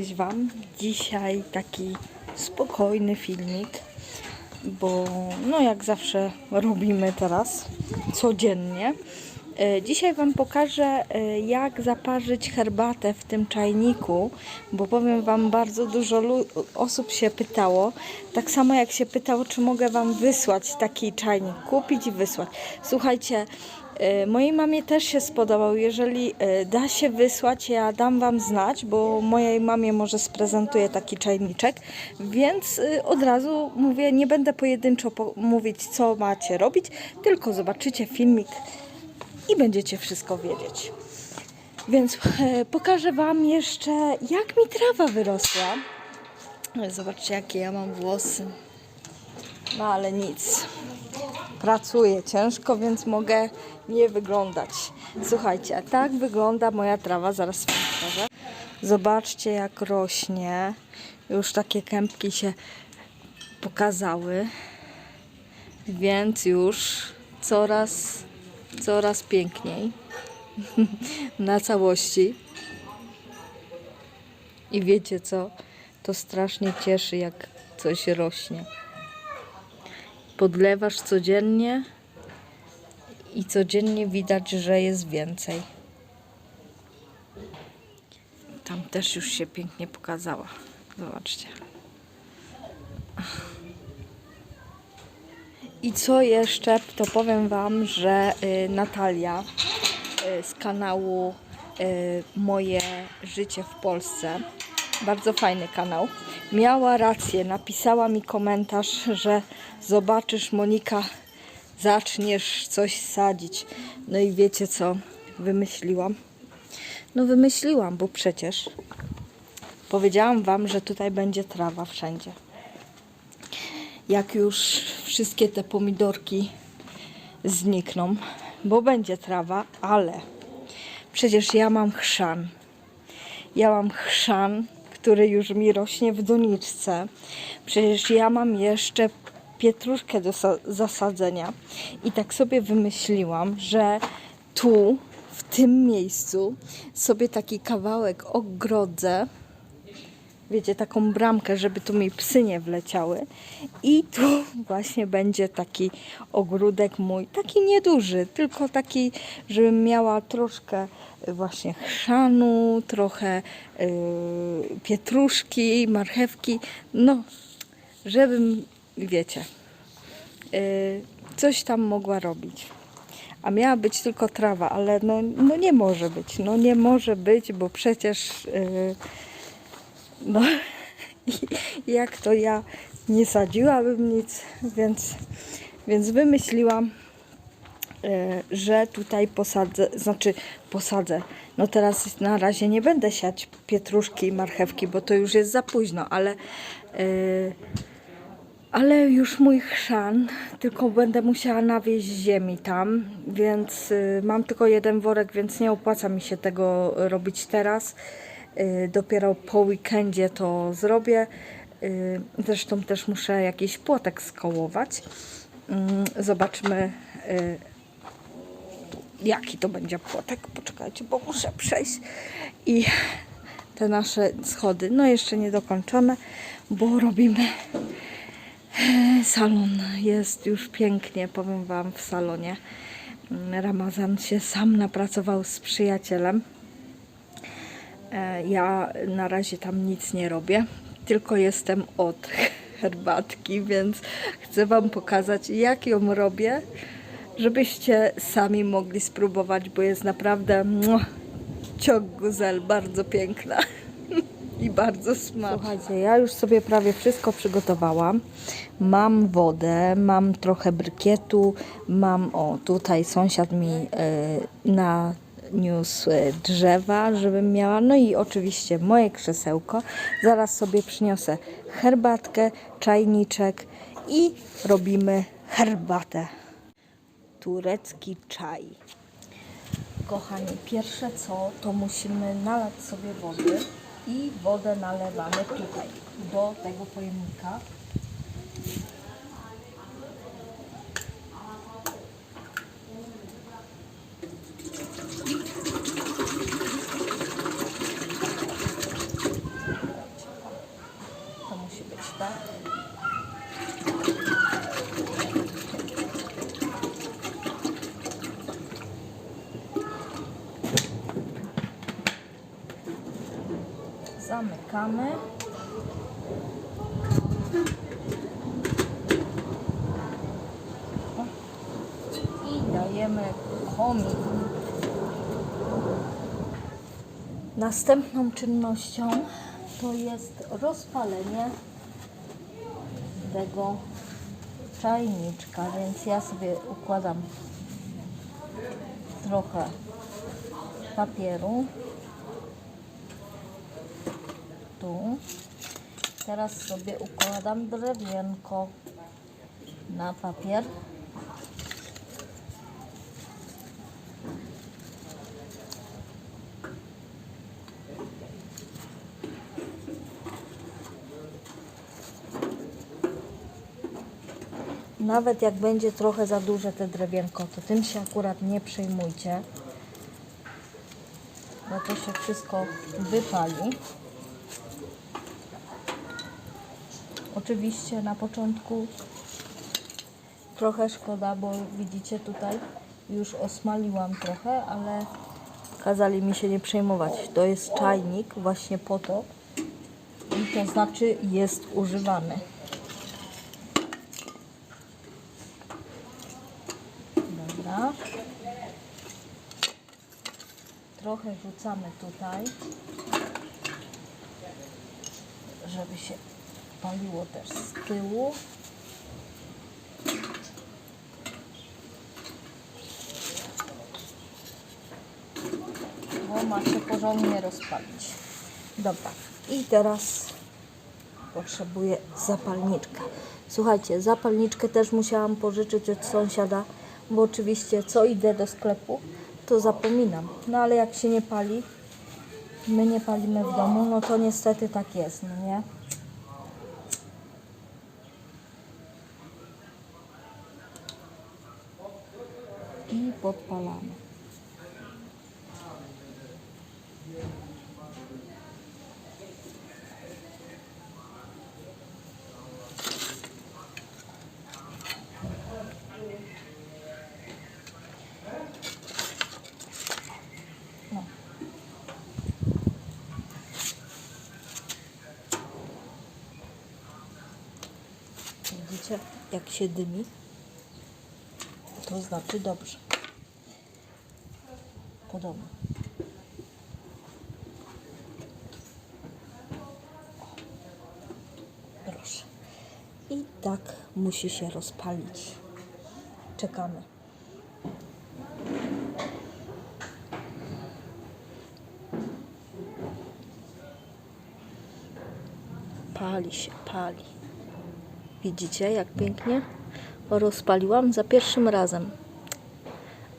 Cześć Wam. Dzisiaj taki spokojny filmik, bo no jak zawsze robimy teraz codziennie. E, Dzisiaj Wam pokażę, e, jak zaparzyć herbatę w tym czajniku, bo powiem Wam, bardzo dużo osób się pytało. Tak samo jak się pytało, czy mogę Wam wysłać taki czajnik, kupić i wysłać. Słuchajcie, mojej mamie też się spodobał. Jeżeli e, da się wysłać, ja dam Wam znać, bo mojej mamie może sprezentuję taki czajniczek, więc e, od razu mówię, nie będę pojedynczo po- mówić, co macie robić, tylko zobaczycie filmik i będziecie wszystko wiedzieć. Więc e, pokażę Wam jeszcze, jak mi trawa wyrosła. Zobaczcie, jakie ja mam włosy. No ale nic. Pracuję ciężko, więc mogę nie wyglądać. Słuchajcie, tak wygląda moja trawa. Zaraz pokażę. Zobaczcie, jak rośnie. Już takie kępki się pokazały. Więc już coraz, coraz piękniej. Na całości. I wiecie co? To strasznie cieszy, jak coś rośnie. Podlewasz codziennie i codziennie widać, że jest więcej. Tam też już się pięknie pokazała. Zobaczcie. I co jeszcze, to powiem Wam, że y, Natalia y, z kanału y, Moje Życie w Polsce, bardzo fajny kanał, miała rację. Napisała mi komentarz, że zobaczysz, Monika, zaczniesz coś sadzić. No i wiecie co wymyśliłam? No wymyśliłam, bo przecież powiedziałam Wam, że tutaj będzie trawa wszędzie jak już wszystkie te pomidorki znikną, bo będzie trawa, ale przecież ja mam chrzan. Ja mam chrzan, który już mi rośnie w doniczce. Przecież ja mam jeszcze pietruszkę do sa- zasadzenia. I tak sobie wymyśliłam, że tu, w tym miejscu, sobie taki kawałek ogrodzę wiecie, taką bramkę, żeby tu mi psy nie wleciały. I tu właśnie będzie taki ogródek mój, taki nieduży, tylko taki, żebym miała troszkę y, właśnie chrzanu, trochę yy, pietruszki, marchewki, no, żebym, wiecie, yy, coś tam mogła robić. A miała być tylko trawa, ale no, no nie może być, no nie może być, bo przecież... Yy, no, jak to ja nie sadziłabym nic, więc, więc wymyśliłam, e, że tutaj posadzę, znaczy posadzę. No teraz na razie nie będę siać pietruszki i marchewki, bo to już jest za późno, ale, e, ale już mój chrzan, tylko będę musiała nawieźć ziemi tam, więc y, mam tylko jeden worek, więc nie opłaca mi się tego robić teraz. Y, Dopiero po weekendzie to zrobię. Y, Zresztą też muszę jakiś płotek skołować. Mm, Zobaczmy, y, jaki to będzie płotek. Poczekajcie, bo muszę przejść. I te nasze schody, no jeszcze nie dokończone, bo robimy salon. Jest już pięknie, powiem Wam, w salonie. Mm, Ramazan się sam napracował z przyjacielem. E, Ja na razie tam nic nie robię, tylko jestem od herbatki, więc chcę Wam pokazać, jak ją robię, żebyście sami mogli spróbować, bo jest naprawdę ciok guzel, bardzo piękna i bardzo smaczna. Słuchajcie, ja już sobie prawie wszystko przygotowałam. Mam wodę, mam trochę brykietu, mam, o tutaj sąsiad mi e, naniósł e, drzewa, żebym miała, no i oczywiście moje krzesełko. Zaraz sobie przyniosę herbatkę, czajniczek i robimy herbatę. Turecki czaj. Kochani, pierwsze co, to musimy nalać sobie wody i wodę nalewamy tutaj, do tego pojemnika. Zamykamy. I dajemy komin. Następną czynnością to jest rozpalenie tego czajniczka, więc ja sobie układam trochę papieru tu. Teraz sobie układam drewienko na papier. Nawet jak będzie trochę za duże te drewienko, to tym się akurat nie przejmujcie, bo to się wszystko wypali. Oczywiście na początku trochę szkoda, bo widzicie tutaj już osmaliłam trochę, ale kazali mi się nie przejmować. To jest czajnik właśnie po to i to znaczy jest używany. Dobra. Trochę rzucamy tutaj, żeby się paliło też z tyłu. Bo ma się porządnie rozpalić. Dobra. I teraz potrzebuję zapalniczkę. Słuchajcie, zapalniczkę też musiałam pożyczyć od sąsiada, bo oczywiście co idę do sklepu, to zapominam. No ale jak się nie pali, my nie palimy w domu, no to niestety tak jest, no nie? Podpalamy. Widzicie, jak się dymi? To znaczy dobrze. Proszę. I tak musi się rozpalić. Czekamy. Pali się, pali. Widzicie, jak pięknie rozpaliłam za pierwszym razem.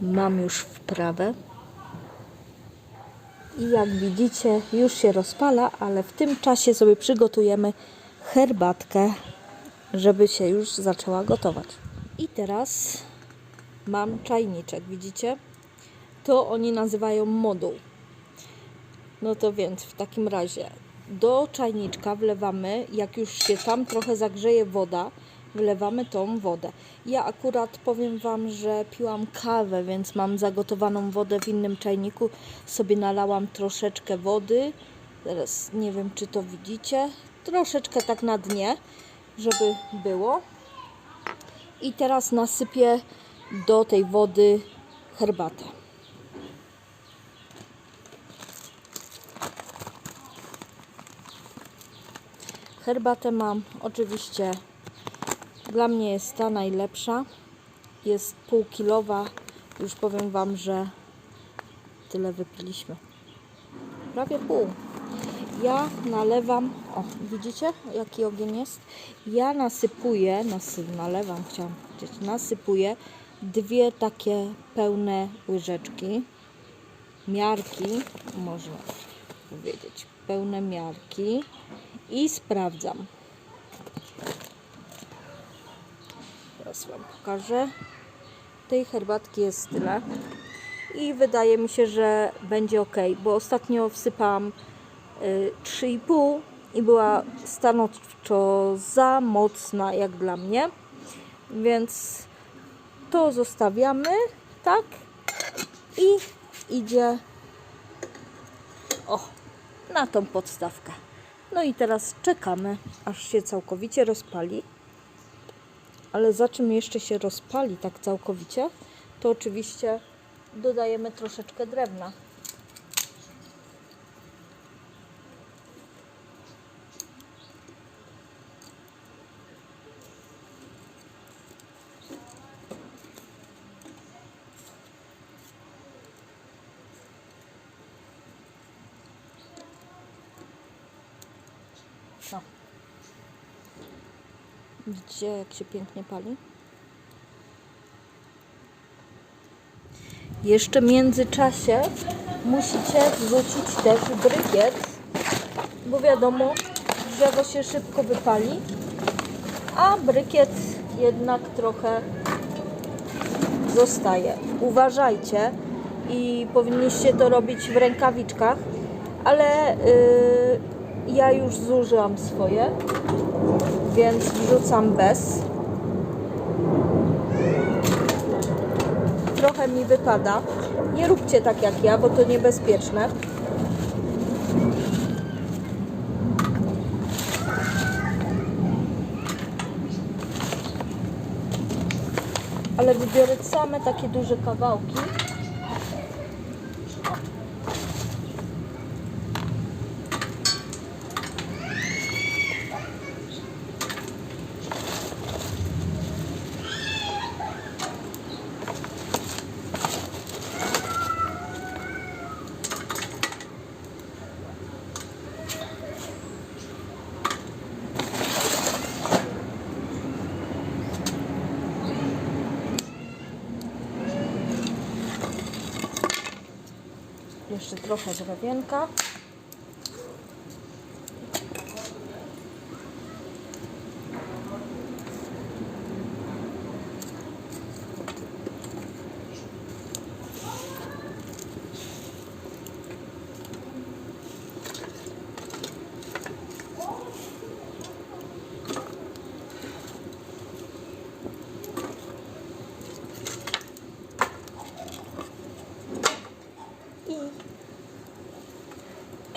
Mam już wprawę. I jak widzicie, już się rozpala, ale w tym czasie sobie przygotujemy herbatkę, żeby się już zaczęła gotować. I teraz mam czajniczek, widzicie? To oni nazywają moduł. No to więc w takim razie do czajniczka wlewamy, jak już się tam trochę zagrzeje woda, wlewamy tą wodę. Ja akurat powiem Wam, że piłam kawę, więc mam zagotowaną wodę w innym czajniku. Sobie nalałam troszeczkę wody. Teraz nie wiem, czy to widzicie. Troszeczkę tak na dnie, żeby było. I teraz nasypię do tej wody herbatę. Herbatę mam oczywiście dla mnie jest ta najlepsza. Jest półkilowa. Już powiem Wam, że tyle wypiliśmy. Prawie pół. Ja nalewam, o widzicie jaki ogień jest? Ja nasypuję, nasy, nalewam chciałam powiedzieć, nasypuję dwie takie pełne łyżeczki, miarki, można powiedzieć, pełne miarki i sprawdzam. Teraz Wam pokażę. Tej herbatki jest tyle. I wydaje mi się, że będzie ok, bo ostatnio wsypałam y, 3,5 i była stanowczo za mocna jak dla mnie. Więc to zostawiamy, tak? I idzie o, na tą podstawkę. No i teraz czekamy, aż się całkowicie rozpali. Ale za czym jeszcze się rozpali tak całkowicie, to oczywiście dodajemy troszeczkę drewna. No. Widzicie, jak się pięknie pali? Jeszcze w międzyczasie musicie wrzucić też brykiet, bo wiadomo, drzewo się szybko wypali, a brykiet jednak trochę zostaje. Uważajcie i powinniście to robić w rękawiczkach, ale yy, ja już zużyłam swoje, więc wrzucam bez. Trochę mi wypada. Nie róbcie tak jak ja, bo to niebezpieczne. Ale wybiorę same takie duże kawałki. Jeszcze trochę drewienka.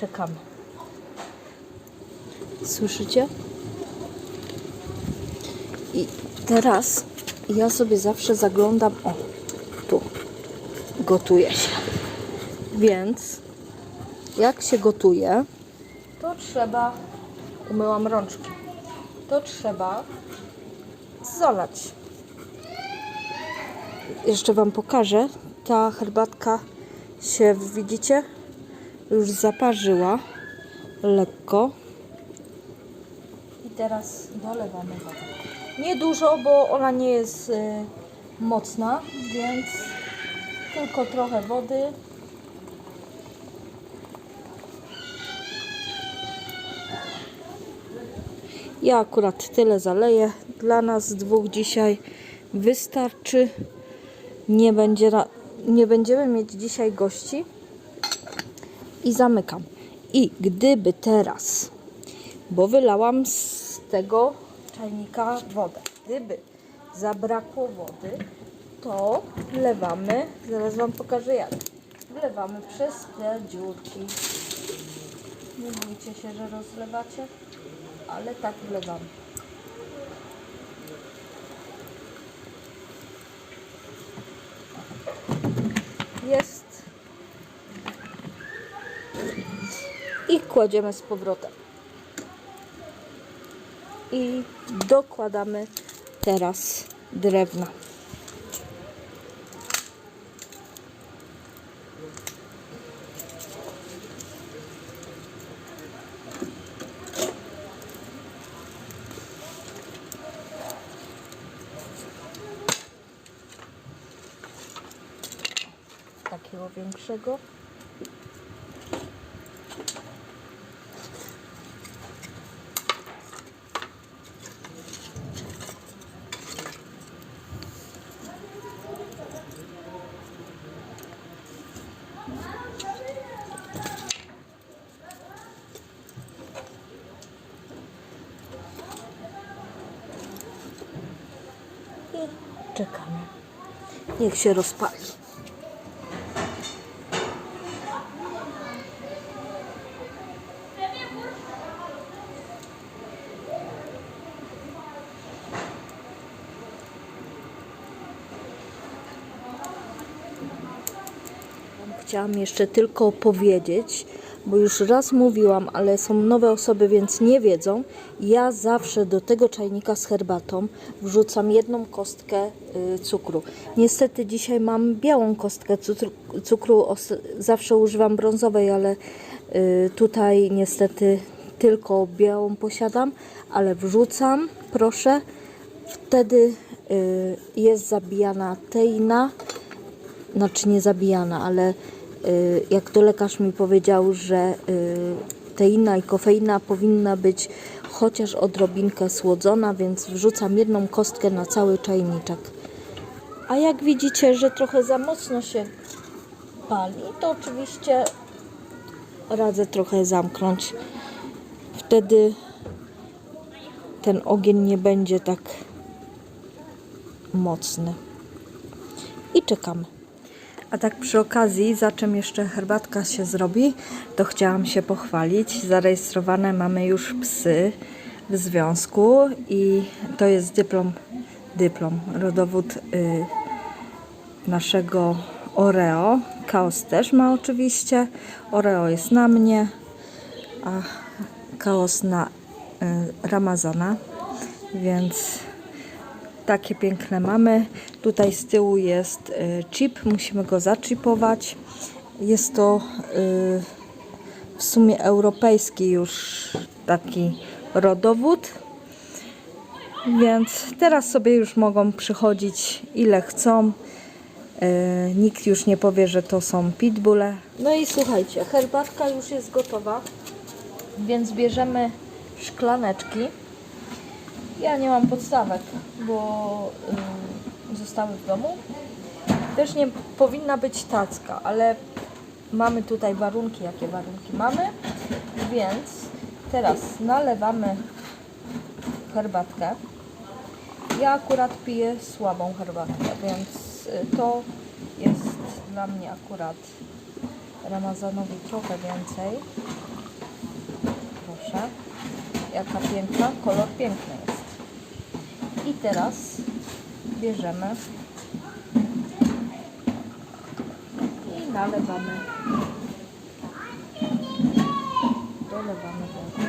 Czekamy. Słyszycie? I teraz ja sobie zawsze zaglądam. O, tu gotuje się. Więc jak się gotuje, to trzeba. Umyłam rączki. To trzeba zalać. Jeszcze Wam pokażę. Ta herbatka się, widzicie, już zaparzyła lekko. I teraz dolewamy wodę. Nie dużo, bo ona nie jest y, mocna, więc tylko trochę wody. Ja akurat tyle zaleję. Dla nas dwóch dzisiaj wystarczy. Nie, będzie nie będziemy mieć dzisiaj gości. I zamykam. I gdyby teraz, bo wylałam z tego czajnika wodę, gdyby zabrakło wody, to wlewamy, zaraz Wam pokażę jak. Wlewamy przez te dziurki. Nie bójcie się, że rozlewacie, ale tak wlewamy. Jest. I kładziemy z powrotem. I dokładamy teraz drewna. Takiego większego. Niech się rozpali. Chciałam jeszcze tylko powiedzieć, bo już raz mówiłam, ale są nowe osoby, więc nie wiedzą. Ja zawsze do tego czajnika z herbatą wrzucam jedną kostkę y, cukru. Niestety dzisiaj mam białą kostkę cukru. cukru zawsze używam brązowej, ale y, tutaj niestety tylko białą posiadam, ale wrzucam, proszę. Wtedy y, jest zabijana teina, znaczy nie zabijana, ale jak to lekarz mi powiedział, że y, teina i kofeina powinna być chociaż odrobinkę słodzona, więc wrzucam jedną kostkę na cały czajniczek. A jak widzicie, że trochę za mocno się pali, to oczywiście radzę trochę zamknąć. Wtedy ten ogień nie będzie tak mocny. I czekamy. A tak przy okazji, za czym jeszcze herbatka się zrobi, to chciałam się pochwalić. Zarejestrowane mamy już psy w związku i to jest dyplom, dyplom, rodowód y, naszego Oreo. Chaos też ma oczywiście. Oreo jest na mnie, a Chaos na y, Ramazana, więc takie piękne mamy. Tutaj z tyłu jest y, chip, musimy go zaczipować. Jest to y, w sumie europejski już taki rodowód. Więc teraz sobie już mogą przychodzić ile chcą. Y, nikt już nie powie, że to są pitbulle. No i słuchajcie, herbatka już jest gotowa. Więc bierzemy szklaneczki. Ja nie mam podstawek, bo y, zostały w domu. Też nie powinna być tacka, ale mamy tutaj warunki, jakie warunki mamy. Więc teraz nalewamy herbatkę. Ja akurat piję słabą herbatkę, więc y, to jest dla mnie akurat Ramazanowi trochę więcej. Proszę. Jaka piękna, kolor piękny. I teraz bierzemy i nalewamy. Dolewamy wodę.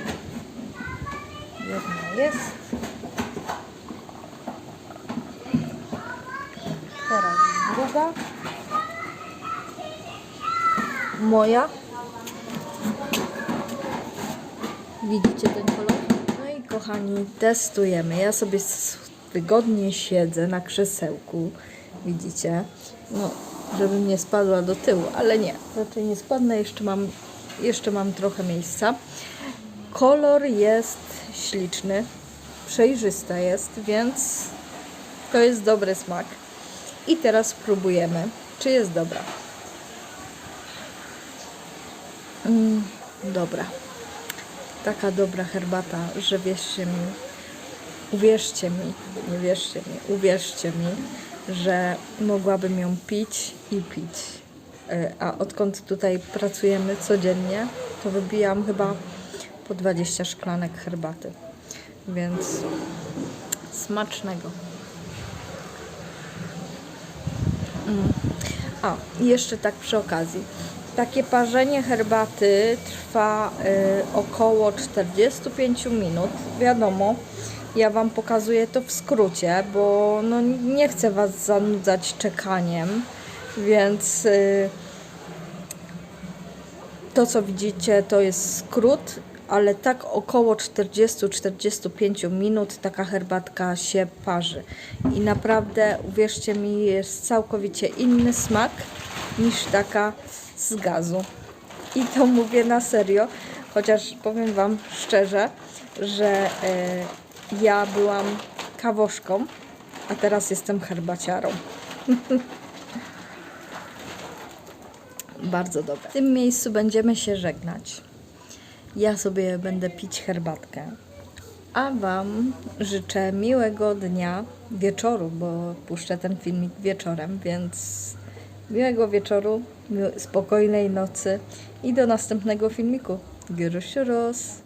Jedna jest. Teraz druga. Moja. Widzicie ten kolor? No i kochani, testujemy. Ja sobie wygodnie siedzę na krzesełku. Widzicie? No, żebym nie spadła do tyłu, ale nie. Raczej nie spadnę, jeszcze mam, jeszcze mam trochę miejsca. Kolor jest śliczny, przejrzysta jest, więc to jest dobry smak. I teraz spróbujemy, czy jest dobra. Mm, dobra taka dobra herbata, że wierzcie mi, uwierzcie mi, nie wierzcie mi, uwierzcie mi, że mogłabym ją pić i pić. E, A odkąd tutaj pracujemy codziennie, to wybijam chyba po 20 szklanek herbaty. Więc smacznego. A, i jeszcze tak przy okazji. Takie parzenie herbaty trwa y, około 45 minut. Wiadomo, ja Wam pokazuję to w skrócie, bo no, nie chcę Was zanudzać czekaniem, więc y, to co widzicie to jest skrót, ale tak około 40-45 minut taka herbatka się parzy. I naprawdę, uwierzcie mi, jest całkowicie inny smak niż taka z gazu. I to mówię na serio, chociaż powiem Wam szczerze, że e, ja byłam kawoszką, a teraz jestem herbaciarą. Bardzo dobre. W tym miejscu będziemy się żegnać. Ja sobie będę pić herbatkę. A Wam życzę miłego dnia, wieczoru, bo puszczę ten filmik wieczorem, więc miłego wieczoru, spokojnej nocy i do następnego filmiku. Gyrus,